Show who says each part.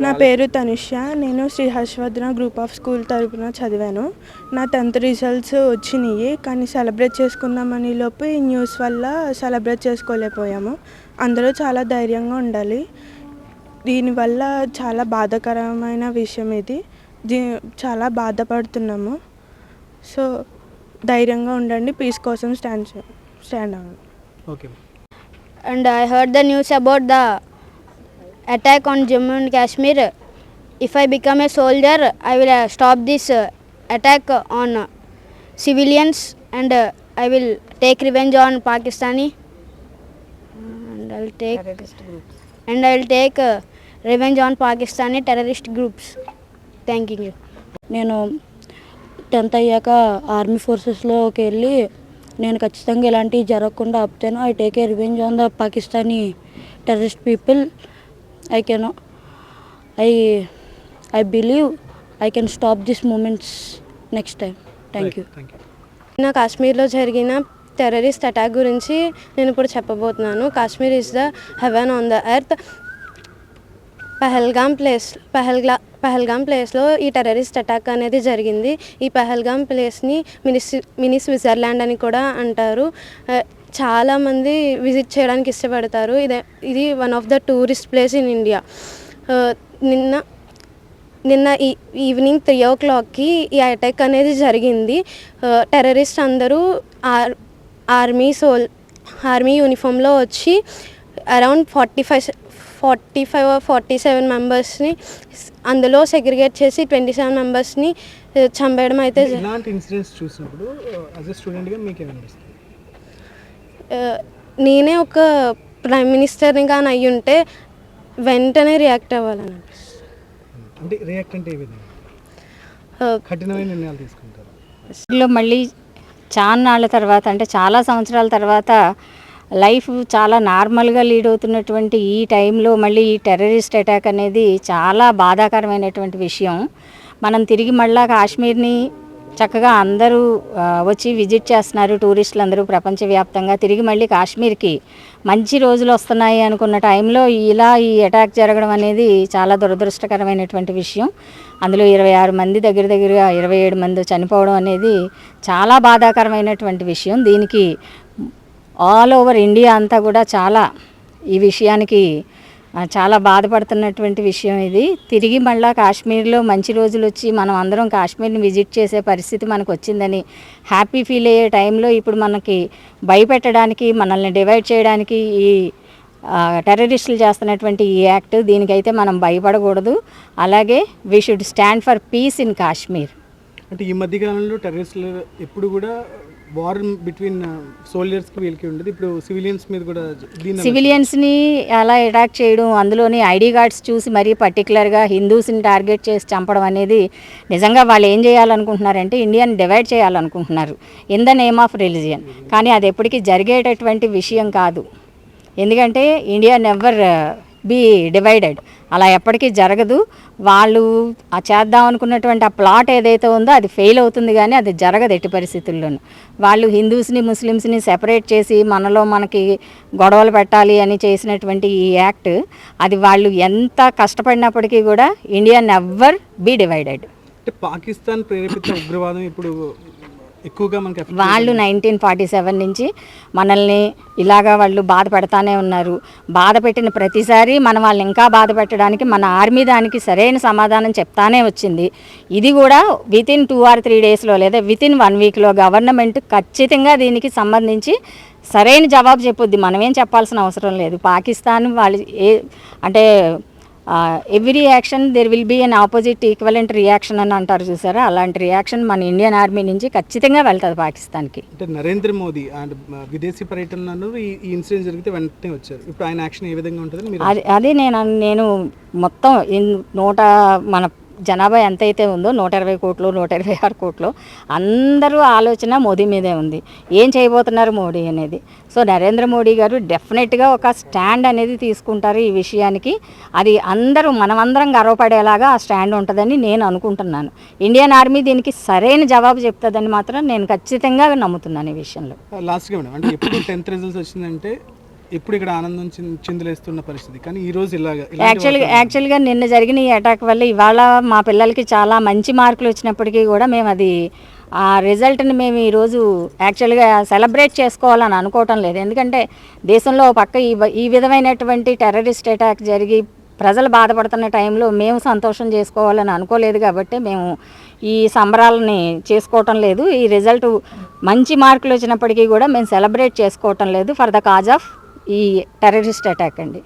Speaker 1: నా పేరు తనుష. నేను Shri Harshavardhana group of school తరపున చదివాను. నా టెన్త్ రిజల్ట్స్ వచ్చినాయి కానీ సెలబ్రేట్ చేసుకుందామని లోపు ఈ న్యూస్ వల్ల సెలబ్రేట్ చేసుకోలేకపోయాము. అందరూ చాలా ధైర్యంగా ఉండాలి. దీనివల్ల చాలా బాధాకరమైన విషయం ఇది. దీ చాలా బాధపడుతున్నాము. సో ధైర్యంగా ఉండండి. పీస్ కోసం స్టాండ్ చే- స్టాండ్ అవ్వండి.
Speaker 2: Okay.
Speaker 3: And I heard the news about the attack on Jammu and Kashmir. If I become a soldier, I will uh, stop this uh, attack on uh, civilians and uh, I will take revenge on Pakistani. And I will take and I will take uh, revenge on Pakistani terrorist groups. Thank you.
Speaker 4: నేను tenth అయ్యాక army ఫోర్సెస్లోకి వెళ్ళి నేను ఖచ్చితంగా ఇలాంటివి జరగకుండా ఆపుతాను I take a revenge on the Pakistani terrorist people I can I I believe I can stop this moments next time thank you
Speaker 2: thank you
Speaker 5: నా కాశ్మీర్లో జరిగిన టెర్రరిస్ట్ అటాక్ గురించి నేను ఇప్పుడు చెప్పబోతున్నాను. Kashmir is the heaven on the earth Pahalgam place పహల్గా Pahalgam ప్లేస్లో ఈ terrorist attack అనేది జరిగింది. ఈ పహల్గామ్ ప్లేస్ని మినీ స్వి- మినీ స్విట్జర్లాండ్ అని కూడా అంటారు. చాలామంది విజిట్ చేయడానికి ఇష్టపడతారు. ఇది ఇది one of the tourist place in India నిన్న నిన్న ఈ ఈవినింగ్ త్రీ ఓ క్లాక్కి ఈ అటాక్ అనేది జరిగింది. టెర్రరిస్ట్ అందరూ ఆర్ ఆర్మీ సోల్ ఆర్మీ యూనిఫామ్లో వచ్చి around forty five forty five forty seven మెంబర్స్ని అందులో సెగ్రిగేట్ చేసి ట్వంటీ సెవెన్ మెంబర్స్ని చంపేయడం అయితే జ-
Speaker 2: ఇన్సిడెంట్స్ చూసినప్పుడు స్టూడెంట్గా మీకు ఏమనిపిస్తుంది?
Speaker 5: నేనే ఒక ప్రైమ్ మినిస్టర్ని కానీ అయ్యి ఉంటే వెంటనే రియాక్ట్ అవ్వాలని
Speaker 2: అంటే రియాక్ట్ అంటే ఏ విధంగా?
Speaker 5: ఆ,
Speaker 2: కఠినమైన నిర్ణయాలు తీసుకుంటారు.
Speaker 6: లో మళ్ళీ చాలా నాళ్ళ తర్వాత అంటే చాలా సంవత్సరాల తర్వాత లైఫ్ చాలా నార్మల్గా లీడ్ అవుతున్నటువంటి ఈ టైంలో మళ్ళీ ఈ టెర్రరిస్ట్ అటాక్ అనేది చాలా బాధాకరమైనటువంటి విషయం. మనం తిరిగి మళ్ళా కాశ్మీర్ని చక్కగా అందరూ వచ్చి విజిట్ చేస్తున్నారు టూరిస్టులు అందరూ ప్రపంచవ్యాప్తంగా. తిరిగి మళ్ళీ కాశ్మీర్కి మంచి రోజులు వస్తున్నాయి అనుకున్న టైంలో ఇలా ఈ అటాక్ జరగడం అనేది చాలా దురదృష్టకరమైనటువంటి విషయం. అందులో ఇరవై ఆరు మంది దగ్గర దగ్గరగా ఇరవై ఏడు మంది చనిపోవడం అనేది చాలా బాధాకరమైనటువంటి విషయం. దీనికి ఆల్ ఓవర్ ఇండియా అంతా కూడా చాలా ఈ విషయానికి చాలా బాధపడుతున్నటువంటి విషయం ఇది. తిరిగి మళ్ళా కాశ్మీర్లో మంచి రోజులు వచ్చి మనం అందరం కాశ్మీర్ని విజిట్ చేసే పరిస్థితి మనకు వచ్చిందని హ్యాపీ ఫీల్ అయ్యే టైంలో ఇప్పుడు మనకి భయపెట్టడానికి మనల్ని డివైడ్ చేయడానికి ఈ టెర్రరిస్టులు చేస్తున్నటువంటి ఈ యాక్ట్ దీనికైతే మనం భయపడకూడదు. అలాగే we should stand for peace in Kashmir
Speaker 2: అంటే ఈ మధ్యకాలంలో టెర్రరిస్టులు ఎప్పుడు కూడా వార్ బిట్వీన్ సోల్జర్స్కి వీళ్ళకి ఉండదు. ఇప్పుడు సివిలియన్స్ మీద కూడా సివిలియన్స్
Speaker 6: సివిలియన్స్ని అలా అటాక్ చేయడం అందులోని ఐడి కార్డ్స్ చూసి మరీ పర్టికులర్గా హిందూస్ని టార్గెట్ చేసి చంపడం అనేది నిజంగా వాళ్ళు ఏం చేయాలనుకుంటున్నారంటే ఇండియాని డివైడ్ చేయాలనుకుంటున్నారు in the name of religion కానీ అది ఎప్పటికీ జరిగేటటువంటి విషయం కాదు. ఎందుకంటే ఇండియా నెవర్ బీ డివైడెడ్. అలా ఎప్పటికీ జరగదు. వాళ్ళు ఆ చేద్దాం అనుకున్నటువంటి ఆ ప్లాట్ ఏదైతే ఉందో అది ఫెయిల్ అవుతుంది కానీ అది జరగదు ఎట్టి పరిస్థితుల్లోనూ. వాళ్ళు హిందూస్ని ముస్లిమ్స్ని సెపరేట్ చేసి మనలో మనకి గొడవలు పెట్టాలి అని చేసినటువంటి ఈ యాక్ట్ అది వాళ్ళు ఎంత కష్టపడినప్పటికీ కూడా ఇండియా నెవర్ బీ డివైడెడ్.
Speaker 2: అంటే పాకిస్తాన్ ప్రేరేపిత ఉగ్రవాదం ఇప్పుడు ఎక్కువగా మనకి
Speaker 6: వాళ్ళు నైన్టీన్ ఫార్టీ సెవెన్ నుంచి మనల్ని ఇలాగా వాళ్ళు బాధ పెడతానే ఉన్నారు. బాధ పెట్టిన ప్రతిసారి మనం వాళ్ళని ఇంకా బాధ పెట్టడానికి మన ఆర్మీ దానికి సరైన సమాధానం చెప్తానే వచ్చింది. ఇది కూడా within two or three డేస్లో లేదా విత్ ఇన్ వన్ వీక్లో గవర్నమెంట్ ఖచ్చితంగా దీనికి సంబంధించి సరైన జవాబు చెప్పుద్ది. మనమేం చెప్పాల్సిన అవసరం లేదు. పాకిస్తాన్ వాళ్ళు ఏ అంటే every action there will be an opposite equivalent reaction అని అంటారు చూసారా? అలాంటి రియాక్షన్ మన ఇండియన్ ఆర్మీ నుంచి ఖచ్చితంగా వెళ్తుంది పాకిస్తాన్కి.
Speaker 2: అంటే నరేంద్ర మోదీ అండ్ విదేశీ పర్యటనలో ఈ ఇన్సిడెంట్ జరిగితే వెంటనే వచ్చారు. ఇప్పుడు ఆయన యాక్షన్ ఏ విధంగా ఉంటుందని మీరు
Speaker 6: అది అది నేను నేను మొత్తం నూట మన జనాభా ఎంతైతే ఉందో నూట ఇరవై కోట్లు నూట ఇరవై ఆరు కోట్లు అందరూ ఆలోచన మోదీ మీదే ఉంది. ఏం చేయబోతున్నారు మోడీ అనేది? సో నరేంద్ర మోడీ గారు డెఫినెట్గా ఒక స్టాండ్ అనేది తీసుకుంటారు ఈ విషయానికి. అది అందరూ మనమందరం గర్వపడేలాగా ఆ స్టాండ్ ఉంటుందని నేను అనుకుంటున్నాను. ఇండియన్ ఆర్మీ దీనికి సరైన జవాబు చెప్తుందని మాత్రం నేను ఖచ్చితంగా నమ్ముతున్నాను ఈ విషయంలో.
Speaker 2: లాస్ట్గా మేడం అంటే ఎప్పుడు టెన్త్ రిజల్ట్స్ వచ్చిందంటే ఎప్పుడు ఇక్కడ ఆనందం చిందులేస్తున్న పరిస్థితి. కానీ ఈ రోజు ఇలాగా
Speaker 6: యాక్చువల్గా యాక్చువల్గా నిన్న జరిగిన ఈ అటాక్ వల్ల ఇవాళ మా పిల్లలకి చాలా మంచి మార్కులు వచ్చినప్పటికీ కూడా మేము అది ఆ రిజల్ట్ని మేము ఈరోజు యాక్చువల్గా సెలబ్రేట్ చేసుకోవాలని అనుకోవటం లేదు. ఎందుకంటే దేశంలో పక్క ఈ ఈ విధమైనటువంటి టెర్రరిస్ట్ అటాక్ జరిగి ప్రజలు బాధపడుతున్న టైంలో మేము సంతోషం చేసుకోవాలని అనుకోలేదు కాబట్టి మేము ఈ సంబరాలని చేసుకోవటం లేదు. ఈ రిజల్ట్ మంచి మార్కులు వచ్చినప్పటికీ కూడా మేము సెలబ్రేట్ చేసుకోవటం లేదు. ఫర్ ద కాజ్ ఆఫ్ ఈ టెర్రరిస్ట్ అటాక్ అండి.